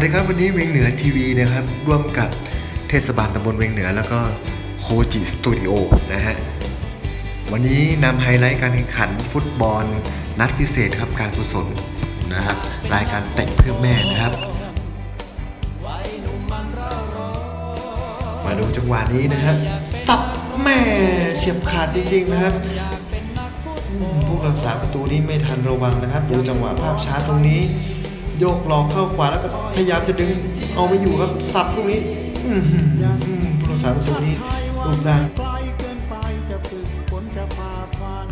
วัสดีครับวันนี้เวียงเหนือทีวีนะครับร่วมกับเทศบาลตำบลเวียงเหนือ แล้วก็โคจิสตูดิโอนะฮะวันนี้นำไฮไลท์การแข่งขันฟุตบอลนัดพิเศษครับการกุศลนะครับรายการแต่งเพื่อแม่นะครับ มาดูจังหวะนี้นะครับสับแม่เฉียบขาดจริงๆนะครับผู้รักษาประตูนี้ไม่ทันระวังนะครับ ดูจังหวะภาพช้าตรงนี้ โยกหลอกเข้าขวาแล้วก็พยายามจะดึงเอาไม่อยู่ครับสับลูกนี้อื้อหืออืมผู้รักษาประตูนี้รูปร่างไกลเกินไปจะฝึกฝนจะพาฟัน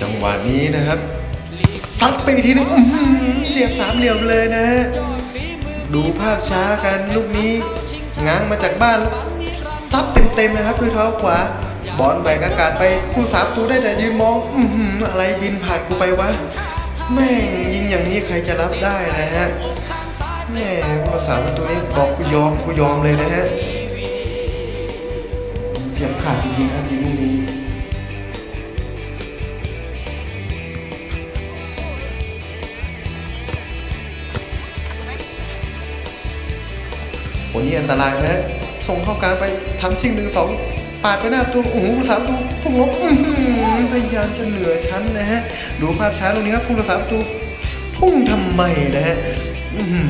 จังหวะนี้นะครับซัดไปอีกทีนึงอื้อหือเสียบสามเหลี่ยมเลยนะฮะดูภาพช้ากันลูกนี้ง้างมาจากบ้านซัดเต็มๆนะครับด้วยเท้าขวา บอลแบกอากาศไปผู้สามตูได้แต่ยืนมอง อื้อะไรบินผ่านกูไปวะ แม่งยิงอย่างนี้ใครจะรับได้นะฮะแม่ภาษาประตูนี้บอกกูยอมกูยอมเลยนะฮะเสียงขาดจริงๆครับยิงลูกนี้โอ้นี่อันตรายนะฮะส่งเข้ากลางไปทำชิงหนึ่งสอง ปาดไปหน้าประตูโอ้โหผู้สาประตูพุ่งลบอื้อหือพยายามจะเหนือชั้นนะฮะดูภาพช้าตรงนี้ครับผู้รักษาประตูพุ่งทำไมนะฮะอื้อหือ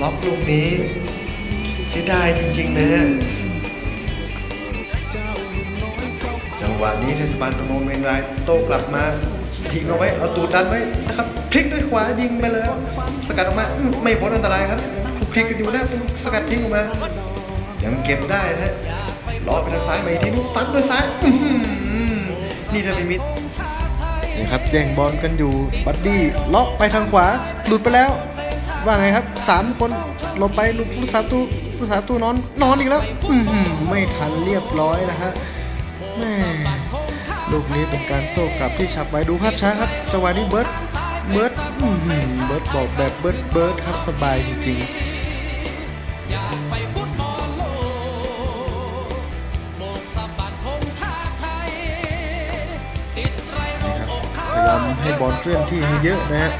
ล็อกลูกนี้ เสียดายจริง ๆ นะฮะจังหวะนี้เทศบาลตำบลเมงรายโต้กลับมาพิงเอาไว้เอาตูดดันไว้นะครับพลิกด้วยขวายิงไปเลยสกัดออกมาไม่พ้นอันตรายครับคลุกคลิกกันอยู่นะสกัดทิ้งออกมา ยังเก็บได้นะ ล้อไปทางซ้ายมาอีกทีนึงซัดด้วยซ้ายนี่ถ้าไม่มิดนี่ครับแย่งบอลกันอยู่บัดดี้เลาะไปทางขวาหลุดไปแล้ว ว่าไงครับสามคนลบไปลุดผู้สาระตูผู้สาระตูนอนนอนอีกแล้วอืไม่ทันเรียบร้อยนะฮะแม่ลูกนี้เป็นการโต้กลับที่ฉับไว้ดูภาพช้าครับจังหวะนี้เบิร์ดเบิร์ดเบิร์ดบอกแบบเบิร์ดเบิร์ดครับสบายจริงๆ พยายามให้บอลเคลื่อนที่ให้เยอะนะฮะ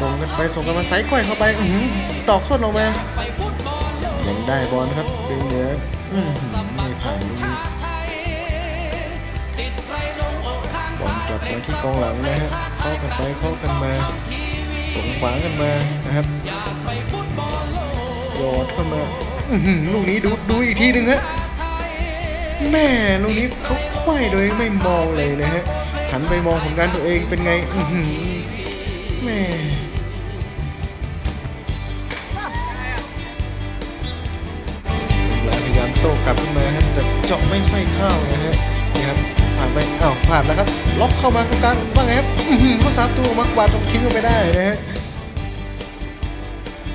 ส่งกันไปส่งกันมาไซส์ก้อยเข้าไปอืตอกส้นออกมายังได้บอลครับเดินเหนืออื้อหือไม่ผ่านลูกนี้บอลกลับมาที่กองหลังนะฮะเข้ากันไปเข้ากันมาส่งขวากันมานะครับโยดเข้ามาลูกนี้ดูดูอีกทีหนึ่งฮะแม่ลูกนี้เขาคว้ายโดยไม่มองเลยนะฮะ หันไปมองผลงานตัวเองเป็นไงอื้อหือแม่พยายามโต้กลับขึ้นมาฮะแต่เจาะไม่ค่อยเข้านะฮะนี่ครับผ่านไปอ้าวผ่านแล้วครับ ล็อกเข้ามาตรงกลางว่าไงครับอื้อหือก็สามตัวออกมากวาดตรงทิ้งออกไปได้นะฮะ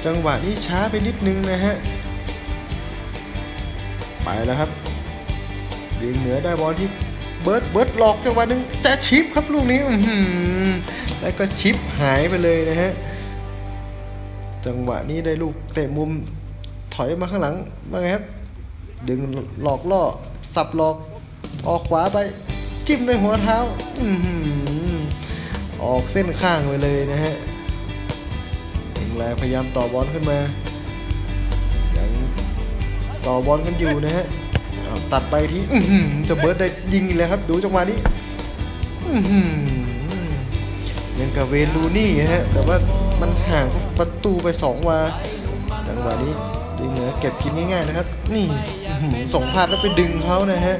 จังหวะนี้ช้าไปนิดนึงนะฮะไปแล้วครับเบียงเหนือได้บอลที่ เบิร์ดเบิร์ดหลอกจังหวะหนึงแต่ชิปครับลูกนี้แล้วก็ชิปหายไปเลยนะฮะจังหวะนี้ได้ลูกเตะมุมถอยมาข้างหลังว่าไงครับ ดึงหลอกล่อ สับหลอก ออกขวาไป จิ้มด้วยหัวเท้าอออกเส้นข้างไปเลยนะฮะเองแลพยายามต่อบอลขึ้นมา ยังต่อบอลกันอยู่นะฮะ ตัดไปที่จะเบิร์ดได้ยิงเลยครับ ดูจังหวะนี้อื้อหือยังกับเวลูนี่ฮะ แต่ว่ามันห่างประตูไปสองวาจังหวะนี้ดึงเหนือเก็บกินง่ายๆนะครับ นี่ส่งพลาดแล้วไปดึงเขานะฮะ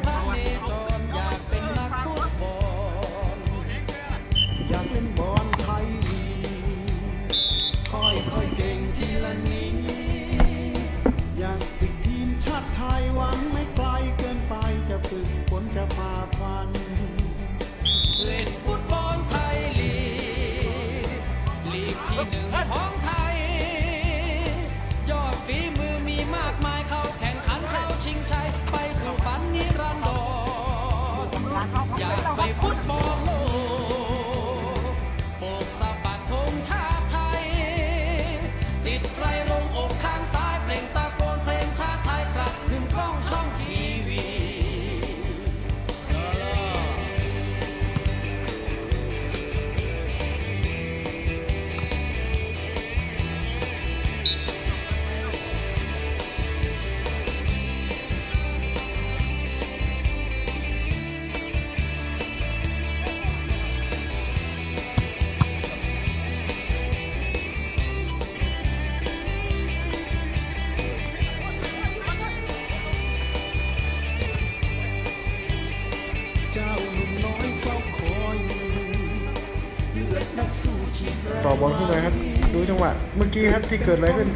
บอลขึ้นมาครับ ดูจังหวะเมื่อกี้ครับที่เกิดอะไรขึ้น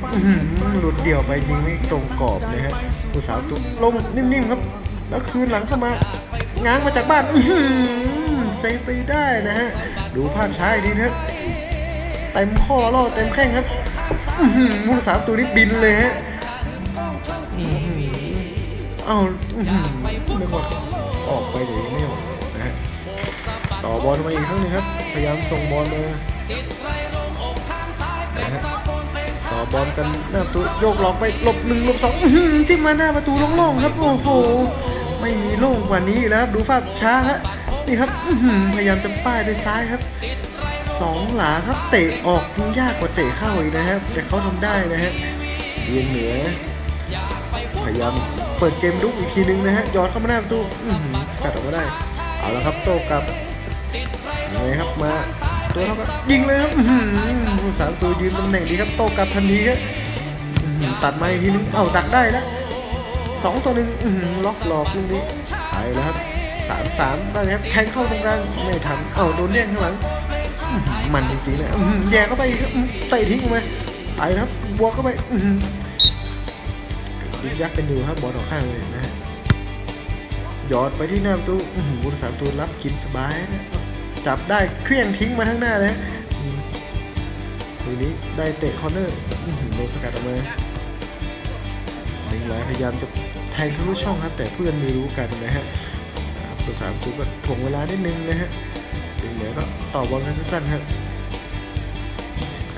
หลุดเดี่ยวไปยิงไม่ตรงกรอบนะฮะผู้สาวตุลงนิ่มๆครับ แล้วคืนหลังเข้ามาง้างมาจากบ้านเซฟไปได้นะฮะ ดูภาพช้าอีกทีนะครับเต็มข้อล่อเต็มแข้งครับอื้อหือผู้สาวตัวนี้บินเลยฮะเอาอื้อหือนึกว่าออกไปเดี๋ยไม่ออกนะฮะต่อบอลมาอีกครั้งหนึงครับ พยายามส่งบอลมา นะฮะต่อบอลกันหน้าประตูโยกหลอกไปหลบหนึ่งหลบสองที่มาหน้าประตูโล่งๆครับ โอ้โห ไม่มีโล่งกว่านี้แล้วครับดูภาพช้าฮะนี่ครับพยายามจะป้ายด้วยซ้ายครับสองหลาครับเตะออกยังยากกว่าเตะเข้าอีกนะครับ แต่เขาทำได้นะฮะเวียนเหนือ พยายามเปิดเกมลุกอีกทีนึงนะฮะหยอดเข้ามาหน้าประตูสกัดออกมาได้ เอาละครับโตกลับยังไงครับมา ตัวเท่ากับยิงเลยครับผู้สามตัวยืนตำแหน่งดีครับโต้กลับทันทีครับตัดมาอีกทีนึงเอาดักได้แล้วสองตัวหนึ่งล็อกหลอกลูกนี้ไปแล้วครับสามสามได้ครับแทงเข้าตรงกลางไม่ทันเอาโดนแย่งข้างหลังมันจริงๆนะแย่เข้าไปครับอื้อเตะทิ้งออกมาไปครับบวกเข้าไปยิงยักษ์กันอยู่ครับบอลออกข้างเลยนะฮะยอดไปที่หน้าประตูอื้อหือบุษสามตัวรับกินสบายนะ จับได้เคลื่อนทิ้งมาทั้งหน้าเลยทีนี้ได้เตะคอร์เนอร์อื้อหือโดนสกัดออกมาล็งไว้พยายามจะแทงทะลุช่องครับ แต่เพื่อนไม่รู้กันนะฮะอ่าษามตัวก็ถ่วงเวลานิดนึงนะฮะถึงเหนือก็ต่อบอลกันสั้นๆครับ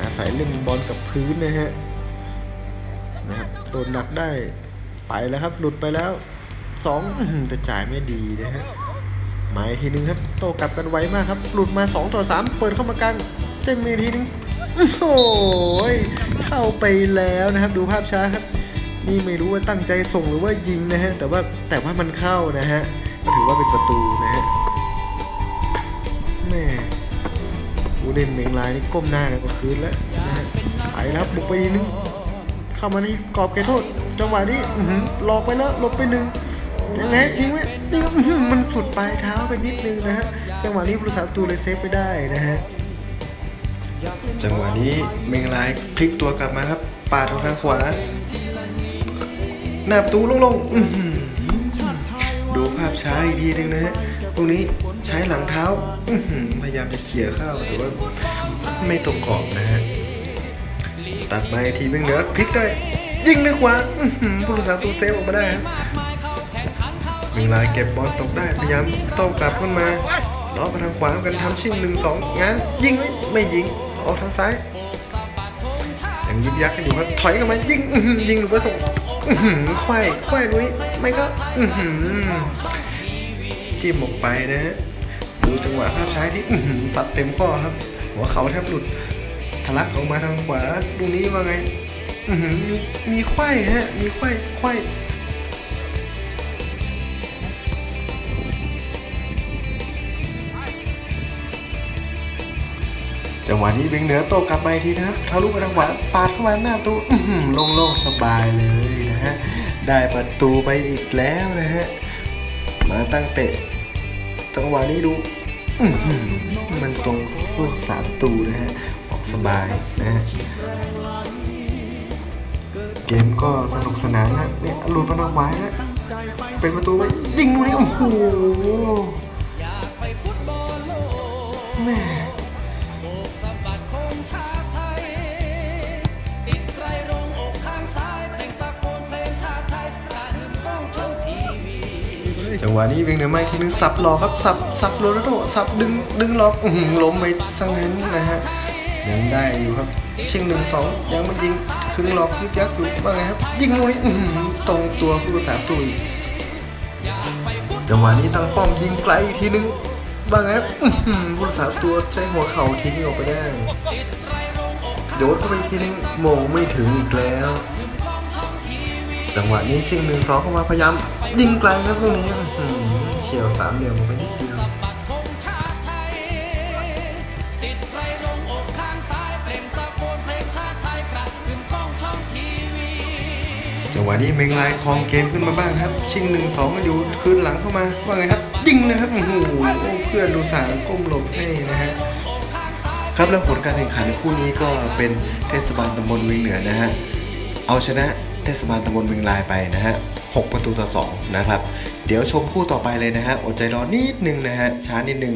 อาศัยเล่นบอลกับพื้นนะฮะนะครับโดนดักได้ไปแล้วครับ หลุดไปแล้วสองแต่จ่ายไม่ดีนะฮะ มาอีกทีนึงครับโตกลับกันไวมากครับ หลุดมา 2 ต่อ 3 เปิดเข้ามากลางเต็มมือทีนึงโอ้ยเข้าไปแล้วนะครับ ดูภาพช้าครับ นี่ไม่รู้ว่าตั้งใจส่งหรือว่ายิงนะฮะ แต่ว่าแต่ว่ามันเข้านะฮะก็ถือว่าเป็นประตูนะฮะแม่ผู้เล่นเมงลายนี่ก้มหน้ากันกว่าคืนแล้วนะฮะไปแล้วบุกไปอีกนึงเข้ามาในกรอบเขตโทษ จังหวะนี้อื้อหือหลอกไปแล้วหลบไปหนึ่ง ยังไงยิงไว้นี่ก็มันสุดปลายเท้าไปนิดนึงนะฮะ จังหวะนี้ผู้รักษาประตูเลยเซฟไปได้นะฮะ จังหวะนี้เมงลายพลิกตัวกลับมาครับ ปาดทางขวา หน้าประตูลงๆอื้อหือดูภาพช้าอีกทีนึงนะฮะตรงนี้ใช้หลังเท้าพยายามจะเขี่ยเข้าแต่ว่าไม่ตรงกรอบนะฮะ ตัดมาอีกทีเบงเหนือพลิกได้ยิงด้วยขวาผู้รักษาประตูเซฟออกมาได้ครับ มงลายเก็บบอลตกได้พยายามโต้กลับขึ้นมาล้อไปทางขวากันทำชิ่งหนึ่งสองง้างยิงไม่ยิงออกทางซ้ายยังยิบยักกันอยู่ครับถอยกลันมายิงยิงหรือว่าส่งควายควายลุยไม่ก็จิ้มออกไปนะฮะดูจังหวะภาพช้าที่อื้อหือสับเต็มข้อครับ หัวเขาแทบหลุดทะลักออกมาทางขวาดูนี้ว่าไงมีมีควายฮะ มีควายควาย จังหวะนี้เบียงเหนือโตกลับมาทีนะครับทะลุไปทางขวาปาดเข้ามาหน้าประตูอื้อหือโล่งๆสบายเลยนะฮะได้ประตูไปอีกแล้วนะฮะมาตั้งเตะ จังหวะนี้ดูมันตรงพวกสามตูนะฮะออกสบายนะฮะเกมก็สนุกสนานนะเนี่ยหลุดมาทางขวาแล้วเป็นประตูไปยิงดูนี่โอ้โหแม่ วะนี้วียงเหนือไม่ทีนึงสับหลอกครับสับสับโรนัลโดสับดึงดึงหลอกล้มไปสังนั้นนะฮะยังได้อยู่ครับชิงหนึ่งสองยังไม่ยิงครึ่งหลอกยึกยักอยู่ว่าไงครับยิงลูกนี้ตรงตัวผู้รักษาประตูอีกจังหวะนี้ตั้งป้อมยิงไกลอีกทีนึงว่าไงครับผู้รักษาตัวใช้หัวเข่าทิ้งออกไปได้โยนเข้าไปทีนึงโมงไม่ถึงอีกแล้ว จังหวะนี้ชิงหนึ่งสองเข้ามาพยายามยิงไกลครับลูกนี้เฉียวสามเหลี่ยมไปนิดเดียวจังหวะนี้เมงลายครองเกมขึ้นมาบ้างครับ ชิงหนึ่งสองก็อยู่คืนหลังเข้ามาว่าไงครับยิงนะครับโอ้โหเพื่อนดูสารก้มหลบให้นะฮะครับแล้วผลการแข่งขันคู่นี้ก็เป็นเทศบาลตำบลวียงเหนือนะฮะเอาชนะ เทศบาลตำบลเมืองลายไปนะฮะ 6 ประตูต่อ 2 นะครับ เดี๋ยวชมคู่ต่อไปเลยนะฮะ อดใจรอนิดนึงนะฮะ ช้านิดนึง